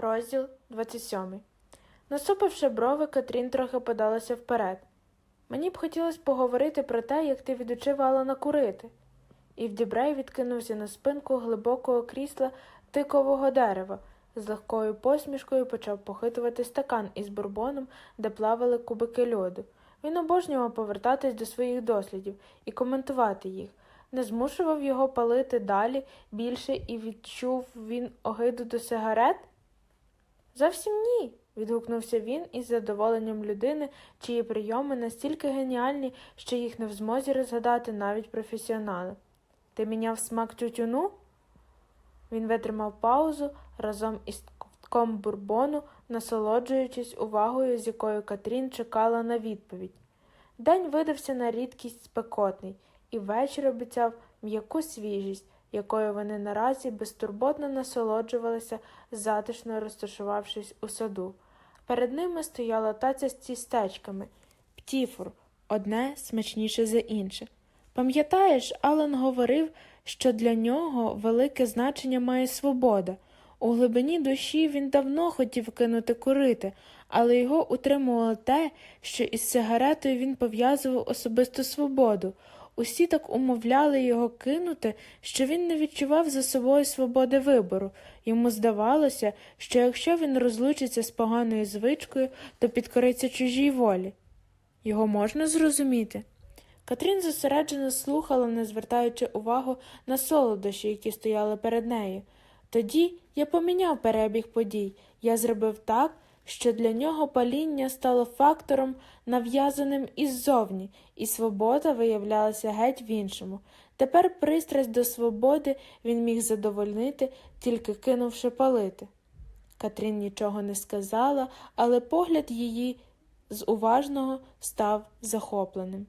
Розділ 27. Насупивши брови, Катрін трохи подалася вперед. Мені б хотілося поговорити про те, як ти відучив Алана курити. І Дібрей відкинувся на спинку глибокого крісла тикового дерева, з легкою посмішкою почав похитувати стакан із бурбоном, де плавали кубики льоду. Він обожнював повертатись до своїх дослідів і коментувати їх. Не змушував його палити далі більше і відчув він огиду до сигарет? Зовсім ні. відгукнувся він із задоволенням людини, чиї прийоми настільки геніальні, що їх не в змозі розгадати навіть професіонали. Ти міняв смак тютюну? Він витримав паузу разом із ковтком бурбону, насолоджуючись увагою, з якою Катрін чекала на відповідь. День видався на рідкість спекотний, і вечір обіцяв м'яку свіжість, якою вони наразі безтурботно насолоджувалися, затишно розташувавшись у саду. Перед ними стояла таця з тістечками, птіфур, одне смачніше за інше. Пам'ятаєш, Алан говорив, що для нього велике значення має свобода. У глибині душі він давно хотів кинути курити, але його утримувало те, що із сигаретою він пов'язував особисту свободу. Усі так умовляли його кинути, що він не відчував за собою свободи вибору. Йому здавалося, що якщо він розлучиться з поганою звичкою, то підкориться чужій волі. Його можна зрозуміти? Катрін зосереджено слухала, не звертаючи увагу на солодощі, які стояли перед нею. Тоді я поміняв перебіг подій. Я зробив так, що для нього паління стало фактором, нав'язаним іззовні, і свобода виявлялася геть в іншому. Тепер пристрасть до свободи він міг задовольнити, тільки кинувши палити. Катрін нічого не сказала, але погляд її з уважного став захопленим.